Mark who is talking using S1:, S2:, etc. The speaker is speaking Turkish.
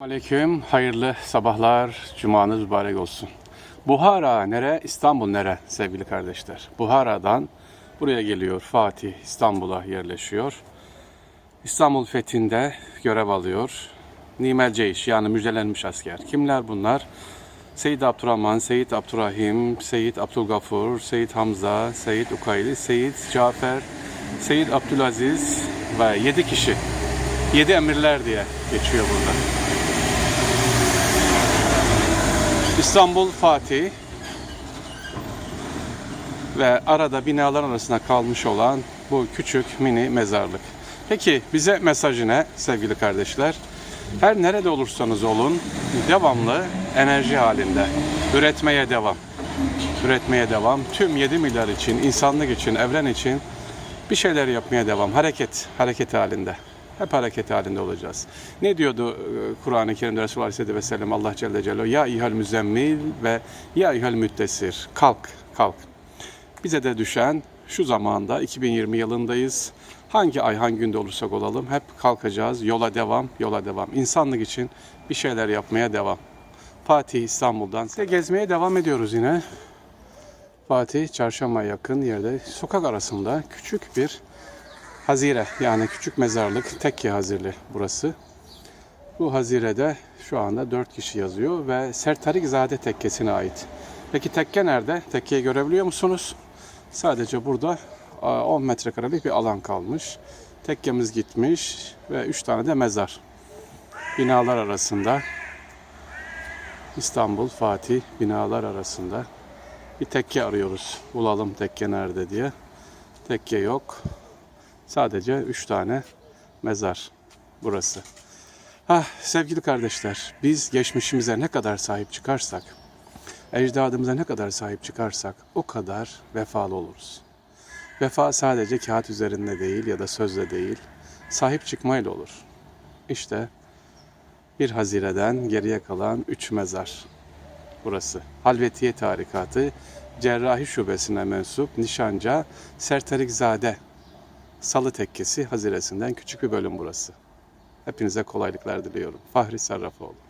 S1: Aleyküm, hayırlı sabahlar, cumanız mübarek olsun. Buhara nere, İstanbul nere sevgili kardeşler? Buhara'dan buraya geliyor Fatih, İstanbul'a yerleşiyor. İstanbul fethinde görev alıyor. Nimel Ceyş yani müjdelenmiş asker. Kimler bunlar? Seyyid Abdurrahman, Seyyid Abdurrahim, Seyyid Abdülgafur, Seyyid Hamza, Seyyid Ukayli, Seyyid Cafer, Seyyid Abdülaziz ve 7 kişi. 7 emirler diye geçiyor burada. İstanbul Fatih ve arada binalar arasında kalmış olan bu küçük mini mezarlık. Peki bize mesajı ne sevgili kardeşler? Her nerede olursanız olun devamlı enerji halinde üretmeye devam. Üretmeye devam. Tüm 7 milyar için, insanlık için, evren için bir şeyler yapmaya devam. Hareket, hareket halinde. Hep hareket halinde olacağız. Ne diyordu e, Kur'an-ı Kerim'de Resulullah Aleyhisselatü Vesselam Allah Celle Celaluhu? Ya ihal müzemmil ve ya ihal müddessir. Kalk, kalk. Bize de düşen şu zamanda 2020 yılındayız. Hangi ay, hangi günde olursak olalım hep kalkacağız. Yola devam, yola devam. İnsanlık için bir şeyler yapmaya devam. Fatih İstanbul'dan size gezmeye devam ediyoruz yine. Fatih çarşamba yakın yerde sokak arasında küçük bir hazire yani küçük mezarlık tekke hazirli burası. Bu hazirede şu anda 4 kişi yazıyor ve Sertarikzade tekkesine ait. Peki tekke nerede? Tekkeyi görebiliyor musunuz? Sadece burada a, 10 metrekarelik bir alan kalmış. Tekkemiz gitmiş ve 3 tane de mezar. Binalar arasında İstanbul, Fatih binalar arasında bir tekke arıyoruz. Bulalım tekke nerede diye. Tekke yok. Sadece 3 tane mezar burası. Ah sevgili kardeşler, biz geçmişimize ne kadar sahip çıkarsak, ecdadımıza ne kadar sahip çıkarsak o kadar vefalı oluruz. Vefa sadece kağıt üzerinde değil ya da sözle değil, sahip çıkmayla olur. İşte bir Hazire'den geriye kalan üç mezar burası. Halvetiye Tarikatı Cerrahi Şubesi'ne mensup Nişanca Sertarikzade Salı Tekkesi Haziresi'nden küçük bir bölüm burası. Hepinize kolaylıklar diliyorum. Fahri Sarrafoğlu.